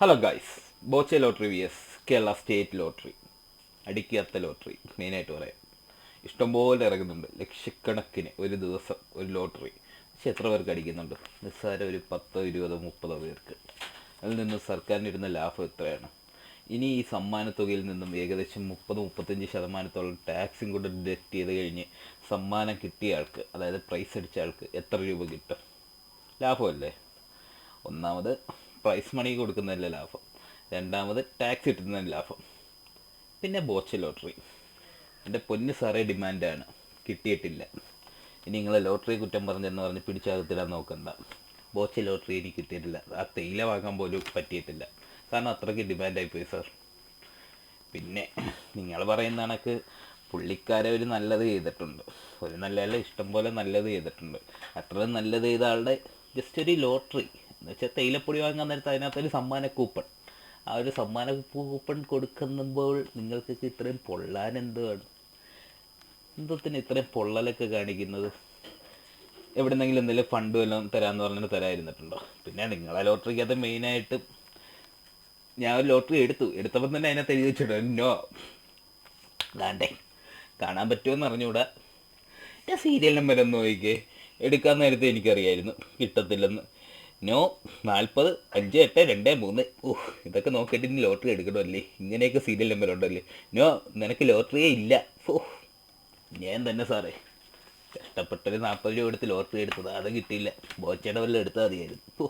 Hello guys Boche lottery V S Kerala state lottery. അടിക്കാത്ത lottery മെയിനായിട്ട് പറയാം. ഇഷ്ടംപോലെ ഇറങ്ങുന്നുണ്ട്. ലക്ഷക്കണക്കിന് ഒരു ദിവസം ഒരു ലോട്ടറി. പക്ഷെ എത്ര പേർക്ക് അടിക്കുന്നുണ്ട്? നിസ്സാരം ഒരു പത്തോ ഇരുപതോ മുപ്പതോ പേർക്ക്. അതിൽ നിന്ന് സർക്കാരിന് ഇരുന്ന ലാഭം എത്രയാണ്? ഇനി ഈ സമ്മാനത്തുകയിൽ നിന്നും ഏകദേശം മുപ്പത് മുപ്പത്തഞ്ച് ശതമാനത്തോളം ടാക്സും കൂടെ ഡിഡക്റ്റ് ചെയ്ത് കഴിഞ്ഞ് സമ്മാനം കിട്ടിയ ആൾക്ക് അതായത് പ്രൈസ് അടിച്ച ആൾക്ക് എത്ര രൂപ കിട്ടും? ലാഭമല്ലേ? ഒന്നാമത് പ്രൈസ് മണി കൊടുക്കുന്നതിൽ ലാഭം. രണ്ടാമത് ടാക്സ് കിട്ടുന്നതിന് ലാഭം. പിന്നെ ബോച്ച് ലോട്ടറി എന്റെ പൊന്ന് സാറേ ഡിമാൻഡാണ് കിട്ടിയിട്ടില്ല. ഇനി നിങ്ങൾ ലോട്ടറി കുറ്റം പറഞ്ഞെന്ന് പറഞ്ഞ് പിടിച്ചകത്തിടാൻ നോക്കണ്ട. ബോച്ച് ലോട്ടറി എനിക്ക് കിട്ടിയിട്ടില്ല. ആ തേയില വാങ്ങാൻ പോലും പറ്റിയിട്ടില്ല. കാരണം അത്രയ്ക്ക് ഡിമാൻഡായി പോയി സാർ പിന്നെ നിങ്ങൾ പറയുന്ന കണക്ക് പുള്ളിക്കാരെ ഒരു നല്ലത് ചെയ്തിട്ടുണ്ട്. ഒരു നല്ല ഇഷ്ടം പോലെ നല്ലത് ചെയ്തിട്ടുണ്ട്. അത്ര നല്ലത് ചെയ്ത ആളുടെ ജസ്റ്റ് ഒരു ലോട്ടറി എന്ന് വെച്ചാൽ തേയിലപ്പൊടി വാങ്ങാൻ നേരത്ത് അതിനകത്തൊരു സമ്മാന കൂപ്പൺ. ആ ഒരു സമ്മാന കൂപ്പൺ കൊടുക്കുമ്പോൾ നിങ്ങൾക്ക് ഇത്രയും പൊള്ളാൻ എന്തുവാണ്? എന്തത്തിന് ഇത്രയും പൊള്ളലൊക്കെ കാണിക്കുന്നത്? എവിടെന്നെങ്കിലും എന്തെങ്കിലും ഫണ്ട് വല്ലതും തരാമെന്ന് പറഞ്ഞിട്ട് തരാതിരുന്നിട്ടുണ്ടോ? പിന്നെ നിങ്ങളെ ലോട്ടറിക്കകത്ത് മെയിനായിട്ട് ഞാൻ ഒരു ലോട്ടറി എടുത്തു. എടുത്തപ്പോൾ തന്നെ അതിനകത്ത് എഴുതി വെച്ചിട്ടുണ്ട്. നോ. അതാണ്ടേ കാണാൻ പറ്റുമെന്ന് അറിഞ്ഞൂടാ ഞാൻ സീരിയൽ നമ്പർ ഒന്ന് നോക്കിക്കേ. എടുക്കാൻ നേരത്തെ എനിക്കറിയായിരുന്നു. കിട്ടത്തില്ലെന്ന്. നോ നാൽപ്പത് അഞ്ച് എട്ട് രണ്ട് മൂന്ന്. ഓ ഇതൊക്കെ നോക്കിയിട്ട് ഇനി ലോട്ടറി എടുക്കണമല്ലേ? ഇങ്ങനെയൊക്കെ സീരിയൽ നമ്പർ ഉണ്ടല്ലേ? നോ നിനക്ക് ലോട്ടറിയേ ഇല്ല. ഓ ഞാൻ തന്നെ സാറേ. കഷ്ടപ്പെട്ടൊരു നാൽപ്പത് രൂപ എടുത്ത് ലോട്ടറി എടുത്തത്. അത് കിട്ടിയില്ല. ബോച്ചയുടെ വല്ലതും എടുത്താൽ മതിയായിരുന്നു. ഓ